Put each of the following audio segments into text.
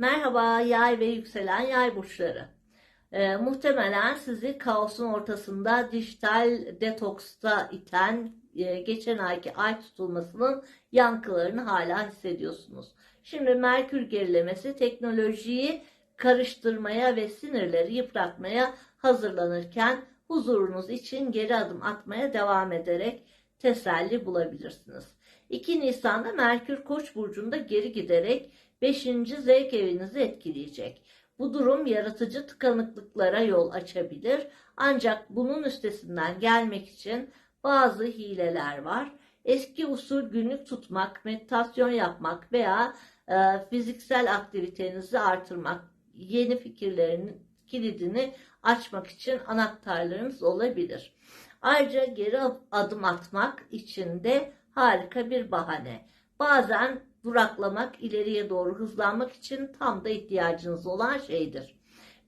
Merhaba yay ve yükselen yay burçları. Ee, muhtemelen sizi kaosun ortasında dijital detoksta iten e, geçen ayki ay tutulmasının yankılarını hala hissediyorsunuz. Şimdi Merkür gerilemesi teknolojiyi karıştırmaya ve sinirleri yıpratmaya hazırlanırken huzurunuz için geri adım atmaya devam ederek teselli bulabilirsiniz. 2 Nisan'da Merkür Koç burcunda geri giderek 5. zevk evinizi etkileyecek. Bu durum yaratıcı tıkanıklıklara yol açabilir. Ancak bunun üstesinden gelmek için bazı hileler var. Eski usul günlük tutmak, meditasyon yapmak veya e, fiziksel aktivitenizi artırmak, yeni fikirlerin kilidini açmak için anahtarlarınız olabilir. Ayrıca geri adım atmak için de harika bir bahane. Bazen duraklamak, ileriye doğru hızlanmak için tam da ihtiyacınız olan şeydir.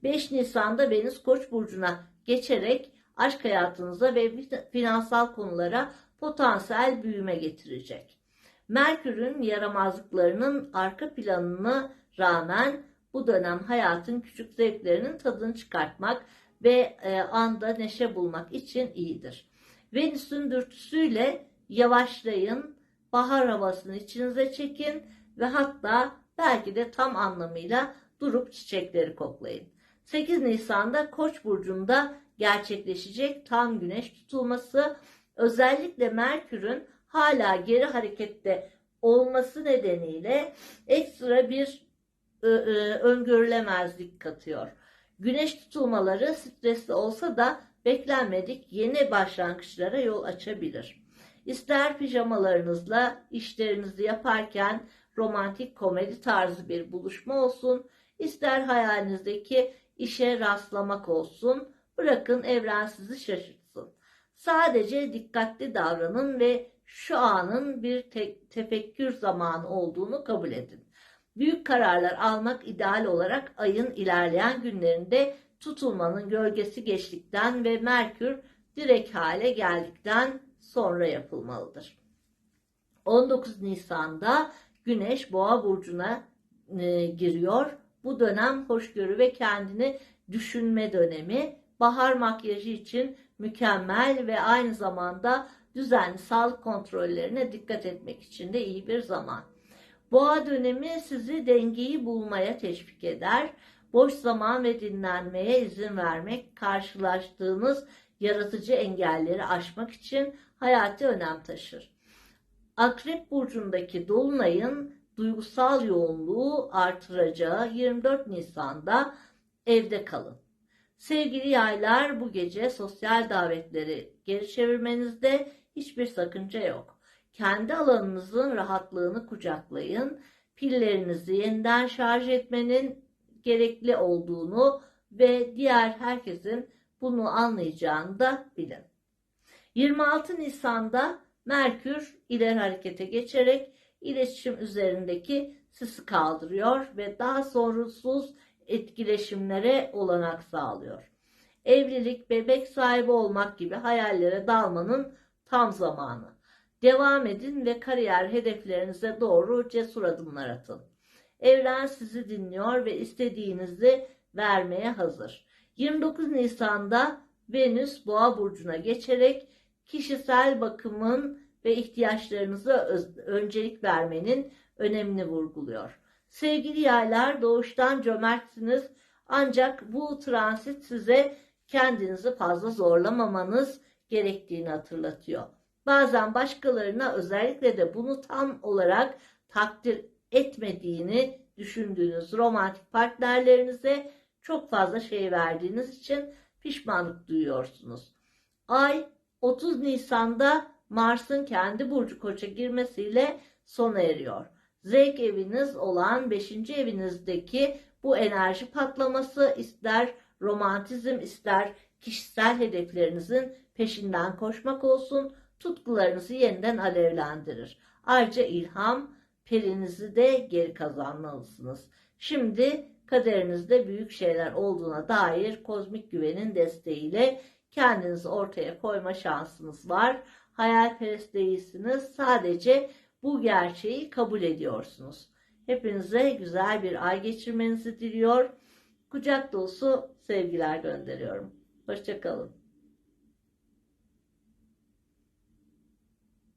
5 Nisan'da Venüs Koç burcuna geçerek aşk hayatınıza ve finansal konulara potansiyel büyüme getirecek. Merkür'ün yaramazlıklarının arka planına rağmen bu dönem hayatın küçük zevklerinin tadını çıkartmak ve e, anda neşe bulmak için iyidir. Venüs'ün dürtüsüyle yavaşlayın, bahar havasını içinize çekin ve hatta belki de tam anlamıyla durup çiçekleri koklayın. 8 Nisan'da Koç burcunda gerçekleşecek tam güneş tutulması özellikle Merkür'ün hala geri harekette olması nedeniyle ekstra bir e, e, öngörülemezlik katıyor. Güneş tutulmaları stresli olsa da beklenmedik yeni başlangıçlara yol açabilir. İster pijamalarınızla işlerinizi yaparken romantik komedi tarzı bir buluşma olsun, ister hayalinizdeki işe rastlamak olsun, bırakın evren sizi şaşırtsın. Sadece dikkatli davranın ve şu anın bir te- tefekkür zamanı olduğunu kabul edin. Büyük kararlar almak ideal olarak ayın ilerleyen günlerinde tutulmanın gölgesi geçtikten ve Merkür direkt hale geldikten sonra yapılmalıdır. 19 Nisan'da Güneş Boğa burcuna e, giriyor. Bu dönem hoşgörü ve kendini düşünme dönemi. Bahar makyajı için mükemmel ve aynı zamanda düzenli sağlık kontrollerine dikkat etmek için de iyi bir zaman. Boğa dönemi sizi dengeyi bulmaya teşvik eder. Boş zaman ve dinlenmeye izin vermek karşılaştığınız yaratıcı engelleri aşmak için hayati önem taşır. Akrep burcundaki dolunayın duygusal yoğunluğu artıracağı 24 Nisan'da evde kalın. Sevgili yaylar bu gece sosyal davetleri geri çevirmenizde hiçbir sakınca yok. Kendi alanınızın rahatlığını kucaklayın. Pillerinizi yeniden şarj etmenin gerekli olduğunu ve diğer herkesin bunu anlayacağını da bilin. 26 Nisan'da Merkür ileri harekete geçerek iletişim üzerindeki sisi kaldırıyor ve daha sorunsuz etkileşimlere olanak sağlıyor. Evlilik, bebek sahibi olmak gibi hayallere dalmanın tam zamanı. Devam edin ve kariyer hedeflerinize doğru cesur adımlar atın. Evren sizi dinliyor ve istediğinizi vermeye hazır. 29 Nisan'da Venüs Boğa burcuna geçerek kişisel bakımın ve ihtiyaçlarınıza öncelik vermenin önemini vurguluyor. Sevgili yaylar doğuştan cömertsiniz ancak bu transit size kendinizi fazla zorlamamanız gerektiğini hatırlatıyor. Bazen başkalarına özellikle de bunu tam olarak takdir etmediğini düşündüğünüz romantik partnerlerinize çok fazla şey verdiğiniz için pişmanlık duyuyorsunuz. Ay 30 Nisan'da Mars'ın kendi burcu koça girmesiyle sona eriyor. Zevk eviniz olan 5. evinizdeki bu enerji patlaması ister romantizm ister kişisel hedeflerinizin peşinden koşmak olsun tutkularınızı yeniden alevlendirir. Ayrıca ilham perinizi de geri kazanmalısınız. Şimdi kaderinizde büyük şeyler olduğuna dair kozmik güvenin desteğiyle kendinizi ortaya koyma şansınız var. Hayalperest değilsiniz. Sadece bu gerçeği kabul ediyorsunuz. Hepinize güzel bir ay geçirmenizi diliyor. Kucak dolusu sevgiler gönderiyorum. Hoşçakalın.